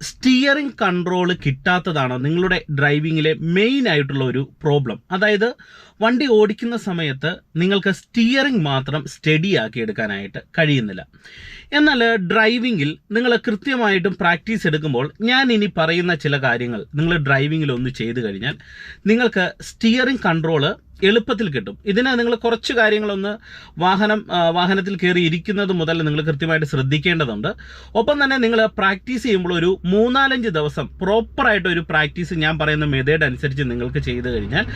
Steering control കിട്ടാത്തതാണ് നിങ്ങളുടെ ഡ്രൈവിങ്ങിലെ main ആയിട്ടുള്ള ഒരു പ്രോബ്ലം അതായത് വണ്ടി ഓടിക്കുന്ന സമയത്ത് നിങ്ങൾക്ക് സ്റ്റിയറിംഗ് മാത്രം സ്റ്റഡി ആക്കി എടുക്കാനായിട്ട് കഴിയുന്നില്ല. എന്നാൽ ഡ്രൈവിങ്ങിൽ നിങ്ങൾ കൃത്യമായിട്ടും പ്രാക്ടീസ് എടുക്കുമ്പോൾ ഞാൻ ഇനി പറയുന്ന ചില കാര്യങ്ങൾ നിങ്ങൾ ഡ്രൈവിങ്ങിൽ ഒന്ന് ചെയ്തു കഴിഞ്ഞാൽ നിങ്ങൾക്ക് സ്റ്റിയറിംഗ് കൺട്രോൾ എളുപ്പത്തിൽ കിട്ടും. ഇതിന് നിങ്ങൾ കുറച്ച് കാര്യങ്ങളൊന്ന് വാഹനം വാഹനത്തിൽ കയറി ഇരിക്കുന്നത് മുതൽ നിങ്ങൾ കൃത്യമായിട്ട് ശ്രദ്ധിക്കേണ്ടതുണ്ട്. ഒപ്പം തന്നെ നിങ്ങൾ പ്രാക്ടീസ് ചെയ്യുമ്പോൾ ഒരു മൂന്നാലഞ്ച് ദിവസം പ്രോപ്പറായിട്ട് ഒരു പ്രാക്ടീസ് ഞാൻ പറയുന്ന മെതേഡ് അനുസരിച്ച് നിങ്ങൾക്ക് ചെയ്തു കഴിഞ്ഞാൽ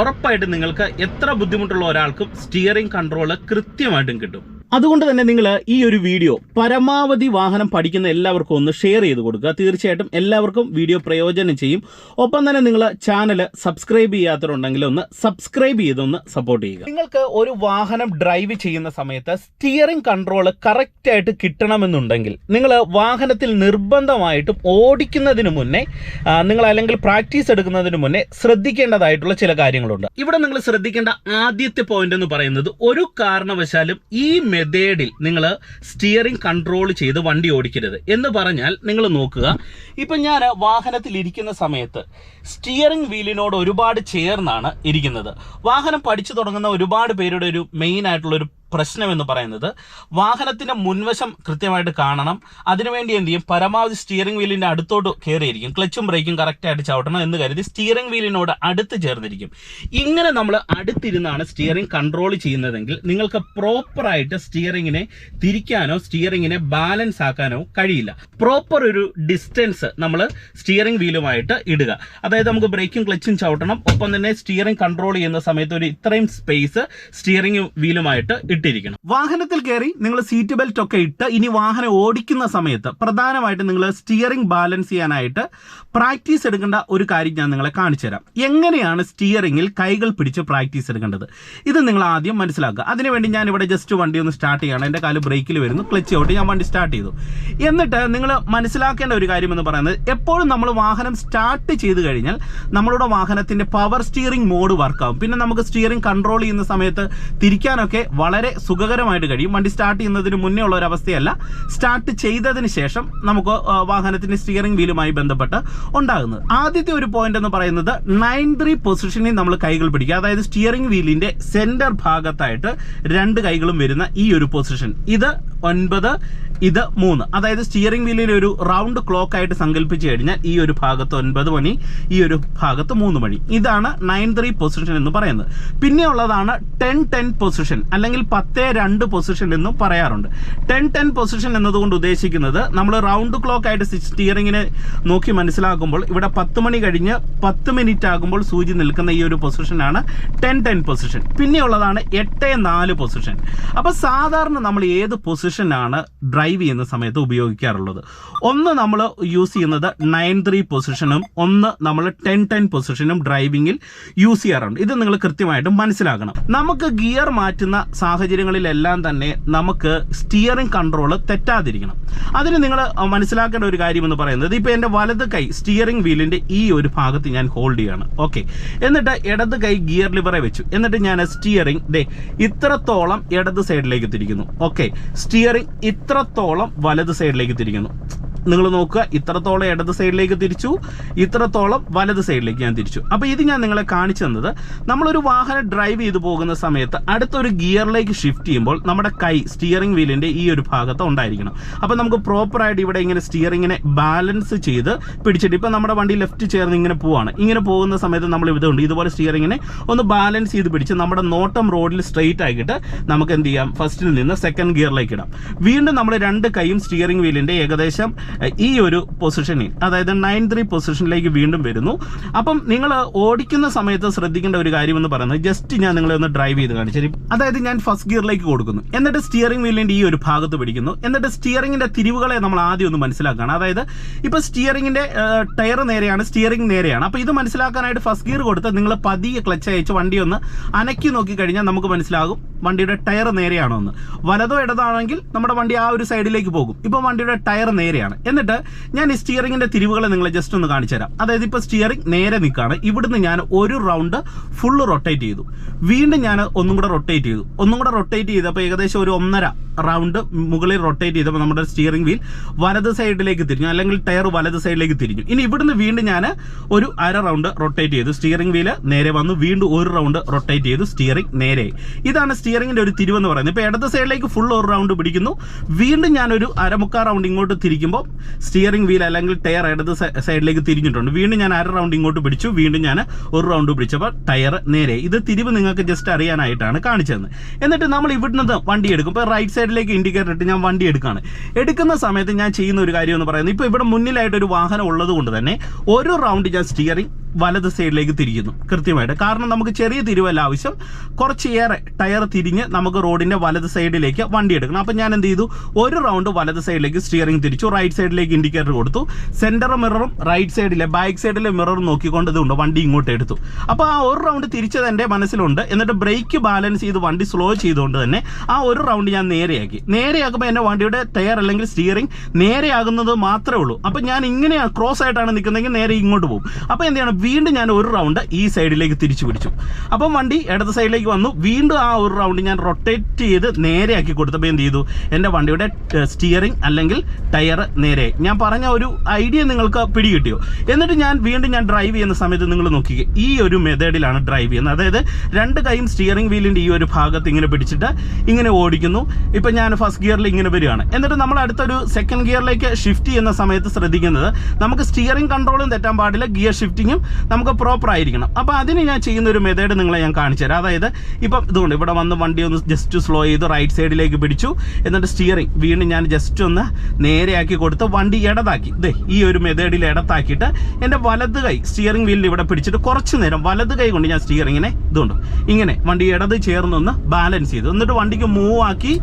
ഉറപ്പായിട്ട് നിങ്ങൾക്ക് എത്ര ബുദ്ധിമുട്ടുള്ള ഒരാൾക്കും സ്റ്റിയറിംഗ് കൺട്രോൾ കൃത്യമായിട്ടും കിട്ടും. അതുകൊണ്ട് തന്നെ നിങ്ങൾ ഈ ഒരു വീഡിയോ പരമാവധി വാഹനം പഠിക്കുന്ന എല്ലാവർക്കും ഒന്ന് ഷെയർ ചെയ്ത് കൊടുക്കുക. തീർച്ചയായിട്ടും എല്ലാവർക്കും വീഡിയോ പ്രയോജനം ചെയ്യും. ഒപ്പം തന്നെ നിങ്ങൾ ചാനൽ സബ്സ്ക്രൈബ് ചെയ്യാത്തവരുണ്ടെങ്കിൽ ഒന്ന് സബ്സ്ക്രൈബ് ചെയ്തൊന്ന് സപ്പോർട്ട് ചെയ്യുക. നിങ്ങൾക്ക് ഒരു വാഹനം ഡ്രൈവ് ചെയ്യുന്ന സമയത്ത് സ്റ്റിയറിംഗ് കൺട്രോൾ കറക്റ്റായിട്ട് കിട്ടണമെന്നുണ്ടെങ്കിൽ നിങ്ങൾ വാഹനത്തിൽ നിർബന്ധമായിട്ടും ഓടിക്കുന്നതിന് മുന്നേ നിങ്ങൾ അല്ലെങ്കിൽ പ്രാക്ടീസ് എടുക്കുന്നതിന് മുന്നേ ശ്രദ്ധിക്കേണ്ടതായിട്ടുള്ള ചില കാര്യങ്ങളുണ്ട്. ഇവിടെ നിങ്ങൾ ശ്രദ്ധിക്കേണ്ട ആദ്യത്തെ പോയിന്റ് എന്ന് പറയുന്നത് ഒരു കാരണവശാലും ഈ മെത്തേഡിൽ നിങ്ങൾ സ്റ്റിയറിംഗ് കൺട്രോൾ ചെയ്ത് വണ്ടി ഓടിക്കരുത് എന്ന് പറഞ്ഞാൽ നിങ്ങൾ നോക്കുക. ഇപ്പം ഞാൻ വാഹനത്തിൽ ഇരിക്കുന്ന സമയത്ത് സ്റ്റിയറിംഗ് വീലിനോട് ഒരുപാട് ചേർന്നാണ് ഇരിക്കുന്നത്. വാഹനം പഠിച്ചു തുടങ്ങുന്ന ഒരുപാട് പേരുടെ ഒരു മെയിൻ ആയിട്ടുള്ള ഒരു പ്രശ്നം എന്ന് പറയുന്നത്. വാഹനത്തിന്റെ മുൻവശം കൃത്യമായിട്ട് കാണണം. അതിനുവേണ്ടി എന്ത് ചെയ്യും? പരമാവധി സ്റ്റിയറിംഗ് വീലിന്റെ അടുത്തോട്ട് കയറിയിരിക്കും ക്ലച്ചും ബ്രേക്കും കറക്റ്റ് ആയിട്ട് ചവിട്ടണം എന്ന് കരുതി സ്റ്റിയറിംഗ് വീലിനോട് അടുത്ത് ചേർന്നിരിക്കും. ഇങ്ങനെ നമ്മൾ അടുത്തിരുന്നാണ് സ്റ്റിയറിംഗ് കൺട്രോൾ ചെയ്യുന്നതെങ്കിൽ നിങ്ങൾക്ക് പ്രോപ്പറായിട്ട് സ്റ്റിയറിങ്ങിനെ തിരിക്കാനോ സ്റ്റിയറിങ്ങിനെ ബാലൻസ് ആക്കാനോ കഴിയില്ല. പ്രോപ്പർ ഒരു ഡിസ്റ്റൻസ് നമ്മൾ സ്റ്റിയറിംഗ് വീലുമായിട്ട് ഇടുക. അതായത് നമുക്ക് ബ്രേക്കും ക്ലച്ചും ചവിട്ടണം. ഒപ്പം തന്നെ സ്റ്റിയറിംഗ് കൺട്രോൾ ചെയ്യുന്ന സമയത്ത് ഒരു ഇത്രയും സ്പേസ് സ്റ്റിയറിംഗ് വീലുമായിട്ട് ഇട്ടിരിക്കണം വാഹനത്തിൽ കയറി നിങ്ങൾ സീറ്റ് ബെൽറ്റ് ഒക്കെ ഇട്ട് ഇനി വാഹനം ഓടിക്കുന്ന സമയത്ത് പ്രധാനമായിട്ട് നിങ്ങൾ സ്റ്റിയറിംഗ് ബാലൻസ് ചെയ്യാനായിട്ട് പ്രാക്ടീസ് എടുക്കേണ്ട ഒരു കാര്യം ഞാൻ നിങ്ങളെ കാണിച്ചു തരാം. എങ്ങനെയാണ് സ്റ്റിയറിംഗിൽ കൈകൾ പിടിച്ച് പ്രാക്ടീസ് എടുക്കേണ്ടത്? ഇത് നിങ്ങൾ ആദ്യം മനസ്സിലാക്കുക. അതിനുവേണ്ടി ഞാൻ ഇവിടെ ജസ്റ്റ് വണ്ടി ഒന്ന് സ്റ്റാർട്ട് ചെയ്യണം. എന്റെ കാൽ ബ്രേക്കിൽ വരുന്നു. Clutch out. ഞാൻ വണ്ടി സ്റ്റാർട്ട് ചെയ്തു. എന്നിട്ട് നിങ്ങൾ മനസ്സിലാക്കേണ്ട ഒരു കാര്യം എന്ന് പറയുന്നത് എപ്പോഴും നമ്മൾ വാഹനം സ്റ്റാർട്ട് ചെയ്ത് കഴിഞ്ഞാൽ നമ്മളുടെ വാഹനത്തിന്റെ പവർ സ്റ്റിയറിംഗ് മോഡ് വർക്കാവും പിന്നെ നമുക്ക് സ്റ്റിയറിംഗ് കൺട്രോൾ ചെയ്യുന്ന സമയത്ത് തിരിക്കാനൊക്കെ വളരെ സുഖകരമായിട്ട് കഴിയും. വണ്ടി സ്റ്റാർട്ട് ചെയ്യുന്നതിന് മുന്നേ ഉള്ള ഒരു അവസ്ഥയല്ല. സ്റ്റാർട്ട് ചെയ്തതിന് ശേഷം നമുക്ക് വാഹനത്തിന്റെ സ്റ്റിയറിംഗ് വീലുമായി ബന്ധപ്പെട്ട് ഉണ്ടാകുന്നത്. ആദ്യത്തെ ഒരു പോയിന്റ് എന്ന് പറയുന്നത് നയൻ ത്രീ പൊസിഷനിൽ നമ്മൾ കൈകൾ പിടിക്കുക. അതായത് സ്റ്റിയറിംഗ് വീലിന്റെ സെന്റർ ഭാഗത്തായിട്ട് രണ്ട് കൈകളും വരുന്ന ഈ ഒരു പൊസിഷൻ ഇത് ഒൻപത് ഇത് മൂന്ന്. അതായത് സ്റ്റിയറിംഗ് വീലിൽ ഒരു റൗണ്ട് ക്ലോക്ക് ആയിട്ട് സങ്കല്പിച്ച് കഴിഞ്ഞാൽ ഈ ഒരു ഭാഗത്ത് ഒൻപത് മണി ഈ ഒരു ഭാഗത്ത് മൂന്ന് മണി. ഇതാണ് നയൻ ത്രീ പൊസിഷൻ എന്ന് പറയുന്നത്. പിന്നെ ഉള്ളതാണ് ടെൻ ടെൻ പൊസിഷൻ അല്ലെങ്കിൽ പത്ത് രണ്ട് പൊസിഷൻ എന്നും പറയാറുണ്ട്. ടെൻ ടെൻ പൊസിഷൻ എന്നതുകൊണ്ട് ഉദ്ദേശിക്കുന്നത് നമ്മൾ റൗണ്ട് ക്ലോക്ക് ആയിട്ട് സ്റ്റിയറിങ്ങിന് നോക്കി മനസ്സിലാക്കുമ്പോൾ ഇവിടെ പത്ത് മണി കഴിഞ്ഞ് പത്ത് മിനിറ്റ് ആകുമ്പോൾ സൂചി നിൽക്കുന്ന ഈ ഒരു പൊസിഷനാണ് ടെൻ ടെൻ പൊസിഷൻ പിന്നെയുള്ളതാണ് എട്ട് നാല് പൊസിഷൻ അപ്പോൾ സാധാരണ നമ്മൾ ഏത് പൊസിഷനാണ് ഡ്രൈവ് ചെയ്യുന്ന സമയത്ത് ഉപയോഗിക്കാറുള്ളത്? ഒന്ന് നമ്മൾ യൂസ് ചെയ്യുന്നത് നയൻ ത്രീ പൊസിഷനും ഒന്ന് നമ്മൾ ടെൻ ടെൻ പൊസിഷനും ഡ്രൈവിംഗിൽ യൂസ് ചെയ്യാറുണ്ട്. ഇത് നിങ്ങൾ കൃത്യമായിട്ട് മനസ്സിലാക്കണം. നമുക്ക് ഗിയർ മാറ്റുന്ന സാഹചര്യങ്ങളിലെല്ലാം തന്നെ നമുക്ക് സ്റ്റിയറിംഗ് കൺട്രോൾ തെറ്റാതിരിക്കണം. അതിന് നിങ്ങൾ മനസ്സിലാക്കേണ്ട ഒരു കാര്യം എന്ന് പറയുന്നത് ഇപ്പോൾ എന്റെ വലത് കൈ സ്റ്റിയറിംഗ് വീലിന്റെ ഈ ഒരു ഭാഗത്ത് ഞാൻ ഹോൾഡ് ചെയ്യാണ്. ഓക്കെ എന്നിട്ട് ഇടത് കൈ ഗിയർ ലിവറെ വെച്ചു. എന്നിട്ട് ഞാൻ സ്റ്റിയറിംഗ് ദേ ഇത്രത്തോളം ഇടത് സൈഡിലേക്ക് തിരിക്കുന്നു. ഓക്കെ സ്റ്റിയറിംഗ് ഇത്രത്തോളം വലത് സൈഡിലേക്ക് തിരിക്കുന്നു. നിങ്ങൾ നോക്കുക ഇത്രത്തോളം ഇടത് സൈഡിലേക്ക് തിരിച്ചു ഇത്രത്തോളം വലത് സൈഡിലേക്ക് ഞാൻ തിരിച്ചു. അപ്പോൾ ഇത് ഞാൻ നിങ്ങളെ കാണിച്ചു തന്നത് നമ്മളൊരു വാഹനം ഡ്രൈവ് ചെയ്തു പോകുന്ന സമയത്ത് അടുത്തൊരു ഗിയറിലേക്ക് ഷിഫ്റ്റ് ചെയ്യുമ്പോൾ നമ്മുടെ കൈ സ്റ്റിയറിംഗ് വീലിന്റെ ഈ ഒരു ഭാഗത്ത് ഉണ്ടായിരിക്കണം. അപ്പോൾ നമുക്ക് പ്രോപ്പറായിട്ട് ഇവിടെ ഇങ്ങനെ സ്റ്റിയറിങ്ങിനെ ബാലൻസ് ചെയ്ത് പിടിച്ചിട്ട് ഇപ്പം നമ്മുടെ വണ്ടി ലെഫ്റ്റ് ചേർന്ന് ഇങ്ങനെ പോവാണ്. ഇങ്ങനെ പോകുന്ന സമയത്ത് നമ്മൾ ഇതുണ്ട് ഇതുപോലെ സ്റ്റിയറിങ്ങിനെ ഒന്ന് ബാലൻസ് ചെയ്ത് പിടിച്ച് നമ്മുടെ നോട്ടം റോഡിൽ സ്ട്രെയിറ്റ് ആക്കിയിട്ട് നമുക്ക് എന്ത് ചെയ്യാം? ഫസ്റ്റിൽ നിന്ന് സെക്കൻഡ് ഗിയറിലേക്ക് ഇടാം. വീണ്ടും നമ്മൾ രണ്ട് കൈയും സ്റ്റിയറിംഗ് വീലിന്റെ ഏകദേശം ഈ ഒരു പൊസിഷനിൽ അതായത് നയൻ ത്രീ പൊസിഷനിലേക്ക് വീണ്ടും വരുന്നു. അപ്പം നിങ്ങൾ ഓടിക്കുന്ന സമയത്ത് ശ്രദ്ധിക്കേണ്ട ഒരു കാര്യം എന്ന് പറയുന്നത് ജസ്റ്റ് ഞാൻ നിങ്ങളെ ഒന്ന് ഡ്രൈവ് ചെയ്ത് കാണിച്ചു അതായത് ഞാൻ ഫസ്റ്റ് ഗിയറിലേക്ക് കൊടുക്കുന്നു. എന്നിട്ട് സ്റ്റിയറിംഗ് വീലിന്റെ ഈ ഒരു ഭാഗത്ത് പിടിക്കുന്നു. എന്നിട്ട് സ്റ്റിയറിംഗിന്റെ തിരിവുകളെ നമ്മൾ ആദ്യം ഒന്ന് മനസ്സിലാക്കുകയാണ്. അതായത് ഇപ്പൊ സ്റ്റിയറിംഗിന്റെ ടയർ നേരെയാണ് സ്റ്റിയറിംഗ് നേരെയാണ്. അപ്പോൾ ഇത് മനസ്സിലാക്കാനായിട്ട് ഫസ്റ്റ് ഗിയർ കൊടുത്ത് നിങ്ങൾ പതിയെ ക്ലച്ച് അയച്ച് വണ്ടി ഒന്ന് അനക്കി നോക്കി കഴിഞ്ഞാൽ നമുക്ക് മനസ്സിലാകും വണ്ടിയുടെ ടയർ നേരെയാണോ എന്ന്. വലതോ ഇടതാണെങ്കിൽ നമ്മുടെ വണ്ടി ആ ഒരു സൈഡിലേക്ക് പോകും. ഇപ്പോൾ വണ്ടിയുടെ ടയർ നേരെയാണ്. എന്നിട്ട് ഞാൻ ഈ സ്റ്റിയറിംഗിന്റെ തിരിവുകൾ നിങ്ങളെ ജസ്റ്റ് ഒന്ന് കാണിച്ചു തരാം. അതായത് ഇപ്പോൾ സ്റ്റിയറിംഗ് നേരെ നിൽക്കുകയാണ്. ഇവിടുന്ന് ഞാൻ ഒരു റൗണ്ട് ഫുള്ള് റൊട്ടേറ്റ് ചെയ്തു. വീണ്ടും ഞാൻ ഒന്നും കൂടെ റൊട്ടേറ്റ് ചെയ്തു. ഒന്നും കൂടെ റൊട്ടേറ്റ് ചെയ്തപ്പോൾ ഏകദേശം ഒരു ഒന്നര റൗണ്ട് മുകളിൽ റൊട്ടേറ്റ് ചെയ്തപ്പോൾ നമ്മുടെ സ്റ്റിയറിംഗ് വീൽ വലത് സൈഡിലേക്ക് തിരിഞ്ഞു. അല്ലെങ്കിൽ ടയർ വലത് സൈഡിലേക്ക് തിരിഞ്ഞു. ഇനി ഇവിടുന്ന് വീണ്ടും ഞാൻ ഒരു അര റൗണ്ട് റൊട്ടേറ്റ് ചെയ്തു. സ്റ്റിയറിംഗ് വീൽ നേരെ വന്നു. വീണ്ടും ഒരു റൗണ്ട് റൊട്ടേറ്റ് ചെയ്തു. സ്റ്റിയറിംഗ് നേരെ. ഇതാണ് സ്റ്റിയറിംഗിന്റെ ഒരു തിരിവെന്ന് പറയുന്നത്. ഇപ്പോൾ ഇടത് സൈഡിലേക്ക് ഫുൾ ഒരു റൗണ്ട് പിടിക്കുന്നു. വീണ്ടും ഞാൻ ഒരു അരമുക്കാൽ റൗണ്ട് ഇങ്ങോട്ട് തിരിക്കുമ്പോൾ സ്റ്റിയറിംഗ് വീൽ അല്ലെങ്കിൽ ടയർ ഇടത് സൈഡിലേക്ക് തിരിഞ്ഞിട്ടുണ്ട്. വീണ്ടും ഞാൻ അര റൗണ്ട് ഇങ്ങോട്ട് പിടിച്ചു. വീണ്ടും ഞാൻ ഒരു റൗണ്ട് പിടിച്ചപ്പോൾ ടയർ നേരെ. ഇത് തിരിവ് നിങ്ങൾക്ക് ജസ്റ്റ് അറിയാനായിട്ടാണ് കാണിച്ചത്. എന്നിട്ട് നമ്മൾ ഇവിടുന്ന് വണ്ടി എടുക്കും. ഇപ്പോൾ റൈറ്റ് സൈഡിലേക്ക് ഇൻഡിക്കേറ്റർ ഇട്ട് ഞാൻ വണ്ടി എടുക്കുകയാണ് എടുക്കുന്ന സമയത്ത് ഞാൻ ചെയ്യുന്ന ഒരു കാര്യം എന്ന് പറയുന്നത് ഇപ്പോൾ ഇവിടെ മുന്നിലായിട്ട് ഒരു വാഹനം ഉള്ളത് കൊണ്ട് തന്നെ ഒരു റൗണ്ട് ഞാൻ സ്റ്റിയറിംഗ് വലത് സൈഡിലേക്ക് തിരിക്കുന്നു കൃത്യമായിട്ട്. കാരണം നമുക്ക് ചെറിയ തിരിവല്ല ആവശ്യം. കുറച്ചേറെ ടയർ തിരിഞ്ഞ് നമുക്ക് റോഡിന്റെ വലത് സൈഡിലേക്ക് വണ്ടി എടുക്കണം. അപ്പം ഞാൻ എന്ത് ചെയ്തു? ഒരു റൗണ്ട് വലത് സൈഡിലേക്ക് സ്റ്റിയറിംഗ് തിരിച്ചു. റൈറ്റ് സൈഡിലേക്ക് ഇൻഡിക്കേറ്റർ കൊടുത്തു. സെന്റർ മിററും റൈറ്റ് സൈഡിലെ ബാക്ക് സൈഡിലെ മിററും നോക്കിക്കൊണ്ട് ഇതുണ്ട് വണ്ടി ഇങ്ങോട്ട് എടുത്തു. അപ്പോൾ ആ ഒരു റൗണ്ട് തിരിച്ചത് എന്റെ മനസ്സിലുണ്ട്. എന്നിട്ട് ബ്രേക്ക് ബാലൻസ് ചെയ്ത് വണ്ടി സ്ലോ ചെയ്തുകൊണ്ട് തന്നെ ആ ഒരു റൗണ്ട് ഞാൻ നേരെയാക്കി. നേരെയാക്കുമ്പോൾ എന്റെ വണ്ടിയുടെ ടയർ അല്ലെങ്കിൽ സ്റ്റിയറിംഗ് നേരെയാകുന്നത് മാത്രമേ ഉള്ളൂ. അപ്പം ഞാൻ ഇങ്ങനെ ക്രോസ് ആയിട്ടാണ് നിൽക്കുന്നതെങ്കിൽ നേരെ ഇങ്ങോട്ട് പോകും. അപ്പോൾ എന്താണ് വീണ്ടും ഞാൻ ഒരു റൗണ്ട് ഈ സൈഡിലേക്ക് തിരിച്ചു പിടിച്ചു. അപ്പം വണ്ടി ഇടത് സൈഡിലേക്ക് വന്നു. വീണ്ടും ആ ഒരു റൗണ്ട് ഞാൻ റൊട്ടേറ്റ് ചെയ്ത് നേരെയാക്കി കൊടുത്തപ്പോൾ എന്ത് ചെയ്തു? എന്റെ വണ്ടിയുടെ സ്റ്റിയറിംഗ് അല്ലെങ്കിൽ ടയർ നേരെ. ഞാൻ പറഞ്ഞ ഒരു ഐഡിയ നിങ്ങൾക്ക് പിടികിട്ടിയോ? എന്നിട്ട് ഞാൻ വീണ്ടും ഞാൻ ഡ്രൈവ് ചെയ്യുന്ന സമയത്ത് നിങ്ങൾ നോക്കിക്കേ. ഈ ഒരു മെത്തേഡിലാണ് ഡ്രൈവ് ചെയ്യുന്നത്. അതായത് രണ്ട് കൈയും സ്റ്റിയറിംഗ് വീലിന്റെ ഈ ഒരു ഭാഗത്ത് ഇങ്ങനെ പിടിച്ചിട്ട് ഇങ്ങനെ ഓടിക്കുന്നു. ഇപ്പം ഞാൻ ഫസ്റ്റ് ഗിയറിൽ ഇങ്ങനെ വരികയാണ്. എന്നിട്ട് നമ്മൾ അടുത്തൊരു സെക്കൻഡ് ഗിയറിലേക്ക് ഷിഫ്റ്റ് ചെയ്യുന്ന സമയത്ത് ശ്രദ്ധിക്കുന്നത് നമുക്ക് സ്റ്റിയറിംഗ് കൺട്രോളും തെറ്റാൻ പാടില്ല. ഗിയർ ഷിഫ്റ്റിങ്ങും നമുക്ക് പ്രോപ്പർ ആയിരിക്കണം. അപ്പോൾ അതിന് ഞാൻ ചെയ്യുന്ന ഒരു മെത്തേഡ് നിങ്ങളെ ഞാൻ കാണിച്ചു തരാം. അതായത് ഇപ്പം ഇതുകൊണ്ട് ഇവിടെ വന്ന് വണ്ടി ഒന്ന് ജസ്റ്റ് സ്ലോ ചെയ്ത് റൈറ്റ് സൈഡിലേക്ക് പിടിച്ചു. എന്നിട്ട് സ്റ്റിയറിംഗ് വീണ്ടും ഞാൻ ജസ്റ്റ് ഒന്ന് നേരെയാക്കി കൊടുത്ത് വണ്ടി ഇടതാക്കി. ദേ ഈ ഒരു മെത്തേഡിൽ ഇടത്താക്കിയിട്ട് എന്റെ വലത് കൈ സ്റ്റിയറിംഗ് വീലിൽ ഇവിടെ പിടിച്ചിട്ട് കുറച്ച് നേരം വലത് കൈ കൊണ്ട് ഞാൻ സ്റ്റിയറിങ്ങിനെ ഇതുകൊണ്ട് ഇങ്ങനെ വണ്ടി ഇടത് ചേർന്നൊന്ന് ബാലൻസ് ചെയ്തു. എന്നിട്ട് വണ്ടിക്ക് മൂവ് ആക്കി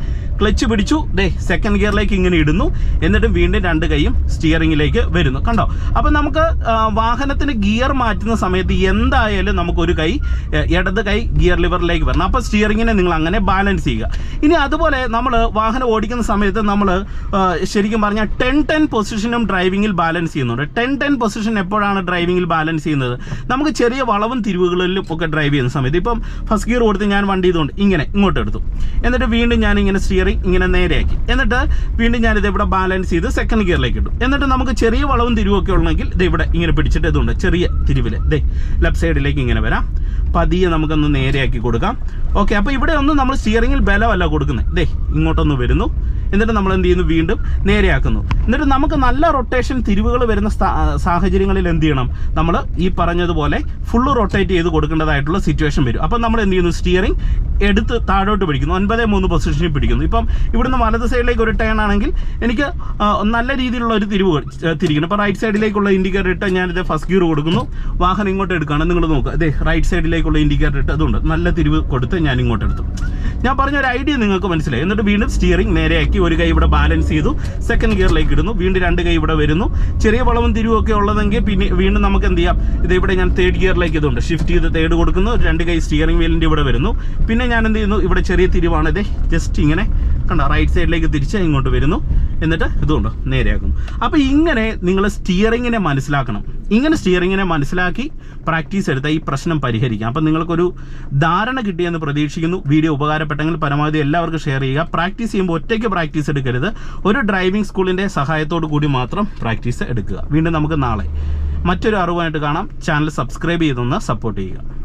ക്ലച്ച് പിടിച്ചു. ദേ സെക്കൻഡ് ഗിയറിലേക്ക് ഇങ്ങനെ ഇടുന്നു. എന്നിട്ടും വീണ്ടും രണ്ട് കൈയും സ്റ്റിയറിംഗിലേക്ക് വരുന്നു. കണ്ടോ? അപ്പം നമുക്ക് വാഹനത്തിന് ഗിയർ മാറ്റുന്ന സമയത്ത് എന്തായാലും നമുക്ക് ഒരു കൈ ഇടത് കൈ ഗിയർ ലിവറിലേക്ക് വരണം. അപ്പോൾ സ്റ്റിയറിങ്ങിനെ നിങ്ങൾ അങ്ങനെ ബാലൻസ് ചെയ്യുക. ഇനി അതുപോലെ നമ്മൾ വാഹനം ഓടിക്കുന്ന സമയത്ത് നമ്മൾ ശരിക്കും പറഞ്ഞാൽ ടെൻ ടെൻ പൊസിഷനും ഡ്രൈവിങ്ങിൽ ബാലൻസ് ചെയ്യുന്നുണ്ട്. ടെൻ ടെൻ പൊസിഷൻ എപ്പോഴാണ് ഡ്രൈവിങ്ങിൽ ബാലൻസ് ചെയ്യുന്നത്? നമുക്ക് ചെറിയ വളവും തിരിവുകളിലും ഒക്കെ ഡ്രൈവ് ചെയ്യുന്ന സമയത്ത്. ഇപ്പം ഫസ്റ്റ് ഗിയർ കൊടുത്ത് ഞാൻ വണ്ടി ഇതുകൊണ്ട് ഇങ്ങനെ ഇങ്ങോട്ട് എടുത്തു എന്നിട്ട് വീണ്ടും ഞാൻ ഇങ്ങനെ സ്റ്റിയറിംഗ് ഇങ്ങനെ നേരെയാക്കി. എന്നിട്ട് വീണ്ടും ഞാൻ ഇത് ഇവിടെ ബാലൻസ് ചെയ്ത് സെക്കൻഡ് ഗിയറിലേക്ക് ഇട്ടു എന്നിട്ട് നമുക്ക് ചെറിയ വളവും തിരിവൊക്കെ ഉള്ളെങ്കിൽ ഇത് ഇവിടെ ഇങ്ങനെ പിടിച്ചിട്ട് ഇതുണ്ട്. ചെറിയ തിരിവിൽ ദേ ലെഫ്റ്റ് സൈഡിലേക്ക് ഇങ്ങനെ വരാം. പതിയെ നമുക്കൊന്ന് നേരെയാക്കി കൊടുക്കാം. ഓക്കെ അപ്പോൾ ഇവിടെ ഒന്നും നമ്മൾ സ്റ്റിയറിങ്ങിൽ ബലമല്ല കൊടുക്കുന്നത്. ദേ ഇങ്ങോട്ടൊന്ന് വരുന്നു. എന്നിട്ട് നമ്മൾ എന്ത് ചെയ്യുന്നു? വീണ്ടും നേരെയാക്കുന്നു. എന്നിട്ട് നമുക്ക് നല്ല റൊട്ടേഷൻ തിരിവുകൾ വരുന്ന സാഹചര്യങ്ങളിൽ എന്ത് ചെയ്യണം? നമ്മൾ ഈ പറഞ്ഞതുപോലെ ഫുള്ള് റൊട്ടേറ്റ് ചെയ്ത് കൊടുക്കേണ്ടതായിട്ടുള്ള സിറ്റുവേഷൻ വരും. അപ്പം നമ്മൾ എന്ത് ചെയ്യുന്നു? സ്റ്റിയറിംഗ് എടുത്ത് താഴോട്ട് പിടിക്കുന്നു. ഒൻപത് മൂന്ന് പൊസിഷനിൽ പിടിക്കുന്നു. ഇപ്പം ഇവിടുന്ന് വലത് സൈഡിലേക്ക് ഒരു ടേൺ ആണെങ്കിൽ എനിക്ക് നല്ല രീതിയിലുള്ള ഒരു തിരിവ് തിരിക്കണം. ഇപ്പോൾ റൈറ്റ് സൈഡിലേക്കുള്ള ഇൻഡിക്കേറ്റർ ഇട്ട് ഞാനിത് ഫസ്റ്റ് ഗിയർ കൊടുക്കുന്നു. വാഹനം ഇങ്ങോട്ട് എടുക്കുകയാണ്. നിങ്ങൾ നോക്കുക. അതെ റൈറ്റ് സൈഡിലേക്കുള്ള ഇൻഡിക്കേറ്റർ ഇട്ട് അതുകൊണ്ട് നല്ല തിരിവ് കൊടുത്ത് ഞാൻ ഇങ്ങോട്ട് എടുത്തു. ഞാൻ പറഞ്ഞ ഒരു ഐഡിയ നിങ്ങൾക്ക് മനസ്സിലായി. എന്നിട്ട് വീണ്ടും സ്റ്റിയറിംഗ് നേരെയാക്കി ഒരു കൈ ഇവിടെ ബാലൻസ് ചെയ്തു. സെക്കൻഡ് ഗിയറിലേക്ക് ഇടുന്നു. വീണ്ടും രണ്ട് കൈ ഇവിടെ വരുന്നു. ചെറിയ വളവും തിരിവൊക്കെ ഉള്ളതെങ്കിൽ പിന്നെ വീണ്ടും നമുക്ക് എന്ത് ചെയ്യാം? ഇത് ഇവിടെ ഞാൻ തേർഡ് ഗിയറിലേക്ക് ഇതുണ്ട് ഷിഫ്റ്റ് ചെയ്ത് തേർഡ് കൊടുക്കുന്നു. രണ്ട് കൈ സ്റ്റിയറിംഗ് വീലിന്റെ ഇവിടെ വരുന്നു. പിന്നെ ഞാൻ എന്ത് ചെയ്യുന്നു? ഇവിടെ ചെറിയ തിരിവാണ്. ഇത് ജസ്റ്റ് ഇങ്ങനെ. കണ്ട? റൈറ്റ് സൈഡിലേക്ക് തിരിച്ച് ഇങ്ങോട്ട് വരുന്നു. എന്നിട്ട് ഇതുകൊണ്ട് നേരെയാക്കും അപ്പോൾ ഇങ്ങനെ നിങ്ങൾ സ്റ്റിയറിങ്ങിനെ മനസ്സിലാക്കണം. ഇങ്ങനെ സ്റ്റിയറിങ്ങിനെ മനസ്സിലാക്കി പ്രാക്ടീസ് എടുത്താൽ ഈ പ്രശ്നം പരിഹരിക്കാം. അപ്പം നിങ്ങൾക്കൊരു ധാരണ കിട്ടിയെന്ന് പ്രതീക്ഷിക്കുന്നു. വീഡിയോ ഉപകാരപ്പെട്ടെങ്കിൽ പരമാവധി എല്ലാവർക്കും ഷെയർ ചെയ്യുക. പ്രാക്ടീസ് ചെയ്യുമ്പോൾ ഒറ്റയ്ക്ക് പ്രാക്ടീസ് എടുക്കരുത്. ഒരു ഡ്രൈവിംഗ് സ്കൂളിന്റെ സഹായത്തോടു കൂടി മാത്രം പ്രാക്ടീസ് എടുക്കുക. വീണ്ടും നമുക്ക് നാളെ മറ്റൊരു അറിവായിട്ട് കാണാം. ചാനൽ സബ്സ്ക്രൈബ് ചെയ്തൊന്ന് സപ്പോർട്ട് ചെയ്യുക.